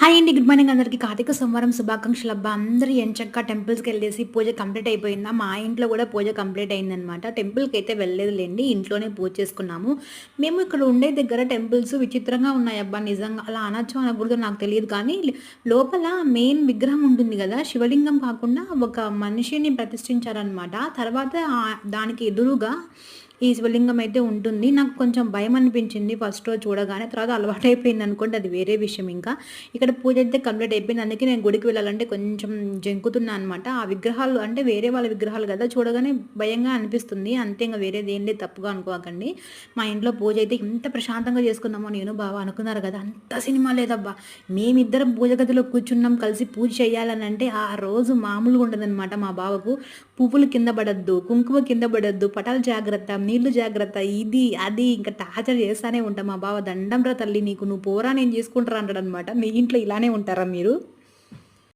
Hi అండి good morning అందరికీ. కార్తీక సోమవారం శుభాకాంక్షలు అబ్బా. అందరూ ఎంచక్క టెంపుల్స్కి వెళ్ళేసి పూజ కంప్లీట్ అయిపోయిందా? మా ఇంట్లో కూడా పూజ కంప్లీట్ అయిందనమాట. టెంపుల్కి అయితే వెళ్ళలేదులేండి ఇంట్లోనే పూజ చేసుకున్నాము. మేము ఇక్కడ ఉండే దగ్గర టెంపుల్స్ విచిత్రంగా ఉన్నాయి అబ్బా నిజంగా. అలా అనొచ్చు అనకూడదు నాకు తెలియదు. కానీ లోపల మెయిన్ విగ్రహం ఉంటుంది కదా శివలింగం కాకుండా ఒక మనిషిని ప్రతిష్ఠించారనమాట. తర్వాత దానికి ఎదురుగా ఈ శివలింగం అయితే ఉంటుంది. నాకు కొంచెం భయం అనిపించింది ఫస్ట్ రోజు చూడగానే. తర్వాత అలవాటు అయిపోయింది అనుకోండి అది వేరే విషయం ఇంకా. ఇక్కడ పూజ అయితే కంప్లీట్ అయిపోయింది. అందుకే నేను గుడికి వెళ్ళాలంటే కొంచెం జంకుతున్నా అనమాట ఆ విగ్రహాలు అంటే వేరే వాళ్ళ విగ్రహాలు కదా చూడగానే భయంగా అనిపిస్తుంది. అంతే ఇంకా వేరేది ఏంటి లేదు తప్పుగా అనుకోకండి. మా ఇంట్లో పూజ అయితే ఇంత ప్రశాంతంగా చేసుకుందామో నేను బాగా అనుకున్నారు కదా అంత సినిమా లేదబ్బా. మేమిద్దరం పూజ గదిలో కూర్చున్నాం కలిసి పూజ చేయాలని అంటే ఆ రోజు మామూలుగా ఉండదన్నమాట మా బావకు. పువ్వులు కింద పడద్దు కుంకుమ కింద పడద్దు పటాలు జాగ్రత్త నీళ్ళు జాగ్రత్త ఇది అది ఇంకా టార్చర్ చేస్తానే ఉంటాం మా బావ. దండం రా తల్లి నీకు నువ్వు పోరా నేను చేసుకుంటారా అంటాడు అనమాట మీ ఇంట్లో ఇలానే ఉంటారా మీరు?